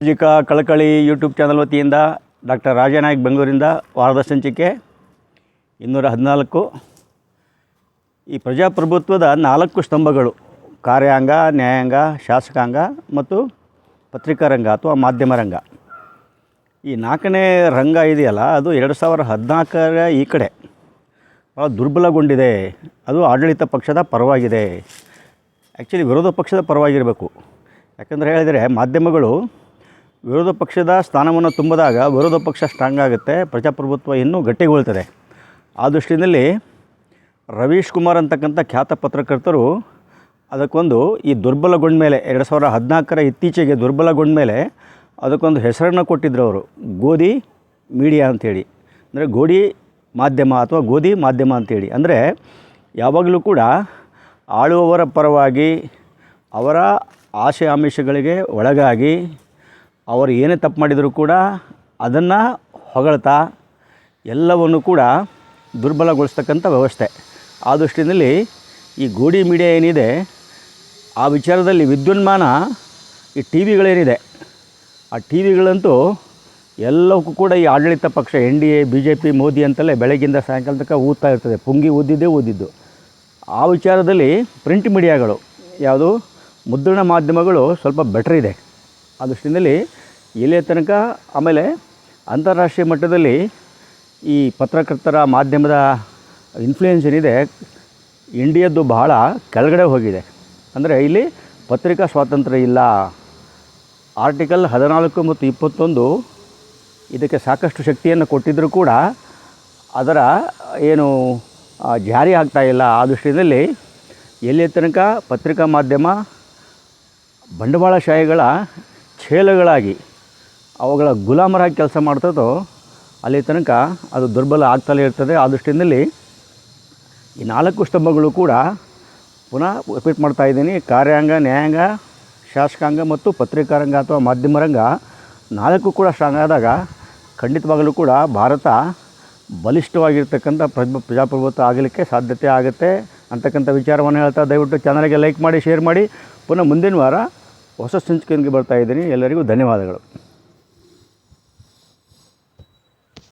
ಸಾಮಾಜಿಕ ಕಳಕಳಿ YouTube channel ವತಿಯಿಂದ ಡಾಕ್ಟರ್ ರಾಜನಾಯಕ್ ಬೆಂಗಳೂರಿಂದ ವಾರದ ಸಂಚಿಕೆ ಇನ್ನೂರ ಹದಿನಾಲ್ಕು. ಈ ಪ್ರಜಾಪ್ರಭುತ್ವದ ನಾಲ್ಕು ಸ್ತಂಭಗಳು, ಕಾರ್ಯಾಂಗ, ನ್ಯಾಯಾಂಗ, ಶಾಸಕಾಂಗ ಮತ್ತು ಪತ್ರಿಕಾ ರಂಗ ಅಥವಾ ಮಾಧ್ಯಮ ರಂಗ. ಈ ನಾಲ್ಕನೇ ರಂಗ ಇದೆಯಲ್ಲ, ಅದು ಎರಡು ಸಾವಿರ ಹದಿನಾಲ್ಕರ ಈ ಕಡೆ. ಭಾಳ ದುರ್ಬಲಗೊಂಡಿದೆ. ಅದು ಆಡಳಿತ ಪಕ್ಷದ ಪರವಾಗಿದೆ. ಆ್ಯಕ್ಚುಲಿ ವಿರೋಧ ಪಕ್ಷದ ಪರವಾಗಿರಬೇಕು. ಯಾಕಂದರೆ ಹೇಳಿದರೆ ಮಾಧ್ಯಮಗಳು ವಿರೋಧ ಪಕ್ಷದ ಸ್ಥಾನವನ್ನು ತುಂಬಿದಾಗ ವಿರೋಧ ಪಕ್ಷ ಸ್ಟ್ರಾಂಗ್ ಆಗುತ್ತೆ, ಪ್ರಜಾಪ್ರಭುತ್ವ ಇನ್ನೂ ಗಟ್ಟಿಗೊಳ್ತದೆ. ಆ ದೃಷ್ಟಿಯಲ್ಲಿ ರವೀಶ್ ಕುಮಾರ್ ಅಂತಕ್ಕಂಥ ಖ್ಯಾತ ಪತ್ರಕರ್ತರು ಅದಕ್ಕೊಂದು ಈ ದುರ್ಬಲಗೊಂಡ ಮೇಲೆ, ಎರಡು ಸಾವಿರದ ಹದಿನಾಲ್ಕರ ಇತ್ತೀಚೆಗೆ ದುರ್ಬಲಗೊಂಡ ಮೇಲೆ ಅದಕ್ಕೊಂದು ಹೆಸರನ್ನು ಕೊಟ್ಟಿದ್ದರು ಅವರು, ಗೋಧಿ ಮೀಡಿಯಾ ಅಂಥೇಳಿ. ಅಂದರೆ ಗೋಧಿ ಮಾಧ್ಯಮ ಅಥವಾ ಗೋಧಿ ಮಾಧ್ಯಮ ಅಂಥೇಳಿ. ಅಂದರೆ ಯಾವಾಗಲೂ ಕೂಡ ಆಳುವವರ ಪರವಾಗಿ ಅವರ ಆಶೆ ಆಮಿಷಗಳಿಗೆ ಒಳಗಾಗಿ ಅವರು ಏನೇ ತಪ್ಪು ಮಾಡಿದರೂ ಕೂಡ ಅದನ್ನು ಹೊಗಳ್ತಾ ಎಲ್ಲವನ್ನು ಕೂಡ ದುರ್ಬಲಗೊಳಿಸ್ತಕ್ಕಂಥ ವ್ಯವಸ್ಥೆ. ಆ ದೃಷ್ಟಿಯಲ್ಲಿ ಈ ಗೋಡಿ ಮೀಡಿಯಾ ಏನಿದೆ, ಆ ವಿಚಾರದಲ್ಲಿ ವಿದ್ಯುನ್ಮಾನ ಈ ಟಿ ವಿಗಳೇನಿದೆ, ಆ ಟಿ ವಿಗಳಂತೂ ಎಲ್ಲವಕ್ಕೂ ಕೂಡ ಈ ಆಡಳಿತ ಪಕ್ಷ, N D A, B J P, Modi ಅಂತಲೇ ಬೆಳಗ್ಗಿಂದ ಸಾಯಂಕಾಲ ತನಕ ಊದ್ತಾ ಇರ್ತದೆ. ಪುಂಗಿ ಊದಿದ್ದೇ ಊದಿದ್ದು. ಆ ವಿಚಾರದಲ್ಲಿ ಪ್ರಿಂಟ್ ಮೀಡಿಯಾಗಳು, ಯಾವುದು ಮುದ್ರಣ ಮಾಧ್ಯಮಗಳು ಸ್ವಲ್ಪ ಬೆಟ್ರ್ ಇದೆ. ಆ ದೃಷ್ಟಿಯಲ್ಲಿ ಇಲ್ಲಿಯ ತನಕ? ಆಮೇಲೆ ಅಂತಾರಾಷ್ಟ್ರೀಯ ಮಟ್ಟದಲ್ಲಿ ಈ ಪತ್ರಕರ್ತರ ಮಾಧ್ಯಮದ ಇನ್ಫ್ಲೂಯೆನ್ಸ್ ಏನಿದೆ, ಇಂಡಿಯಾದ್ದು ಬಹಳ ಕೆಳಗಡೆ ಹೋಗಿದೆ. ಅಂದರೆ ಇಲ್ಲಿ ಪತ್ರಿಕಾ ಸ್ವಾತಂತ್ರ್ಯ ಇಲ್ಲ. ಆರ್ಟಿಕಲ್ ಹದಿನಾಲ್ಕು ಮತ್ತು ಇಪ್ಪತ್ತೊಂದು ಇದಕ್ಕೆ ಸಾಕಷ್ಟು ಶಕ್ತಿಯನ್ನು ಕೊಟ್ಟಿದ್ದರೂ ಕೂಡ ಅದರ ಏನು ಜಾರಿ ಆಗ್ತಾ ಇಲ್ಲ. ಆ ದೃಷ್ಟಿಯಲ್ಲಿ ಎಲ್ಲಿಯ ತನಕ ಪತ್ರಿಕಾ ಮಾಧ್ಯಮ ಬಂಡವಾಳಶಾಹಿಗಳ ಛೇಲಗಳಾಗಿ ಅವುಗಳ ಗುಲಾಮರಾಗಿ ಕೆಲಸ ಮಾಡ್ತದೋ, ಅಲ್ಲಿ ತನಕ ಅದು ದುರ್ಬಲ ಆಗ್ತಲೇ ಇರ್ತದೆ. ಆ ದೃಷ್ಟಿಯಲ್ಲಿ ಈ ನಾಲ್ಕು ಸ್ತಂಭಗಳು ಕೂಡ ಪುನಃ ರಿಪೀಟ್ ಮಾಡ್ತಾ ಇದ್ದೀನಿ. ಕಾರ್ಯಾಂಗ, ನ್ಯಾಯಾಂಗ, ಶಾಸಕಾಂಗ ಮತ್ತು ಪತ್ರಿಕಾರಂಗ ಅಥವಾ ಮಾಧ್ಯಮ ರಂಗ ನಾಲ್ಕು ಕೂಡ ಸ್ಟ್ರಾಂಗ್ ಆದಾಗ ಖಂಡಿತವಾಗಲೂ ಕೂಡ ಭಾರತ ಬಲಿಷ್ಠವಾಗಿರ್ತಕ್ಕಂಥ ಪ್ರಜ್ ಪ್ರಜಾಪ್ರಭುತ್ವ ಆಗಲಿಕ್ಕೆ ಸಾಧ್ಯತೆ ಆಗುತ್ತೆ ಅಂತಕ್ಕಂಥ ವಿಚಾರವನ್ನು ಹೇಳ್ತಾ ದಯವಿಟ್ಟು ಚಾನಲ್ಗೆ ಲೈಕ್ ಮಾಡಿ ಶೇರ್ ಮಾಡಿ. ಪುನಃ ಮುಂದಿನ ವಾರ ಹೊಸ ಸಂಚಿಕೆಯೊಂದಿಗೆ ಬರ್ತಾ ಇದ್ದೀನಿ. ಎಲ್ಲರಿಗೂ ಧನ್ಯವಾದಗಳು.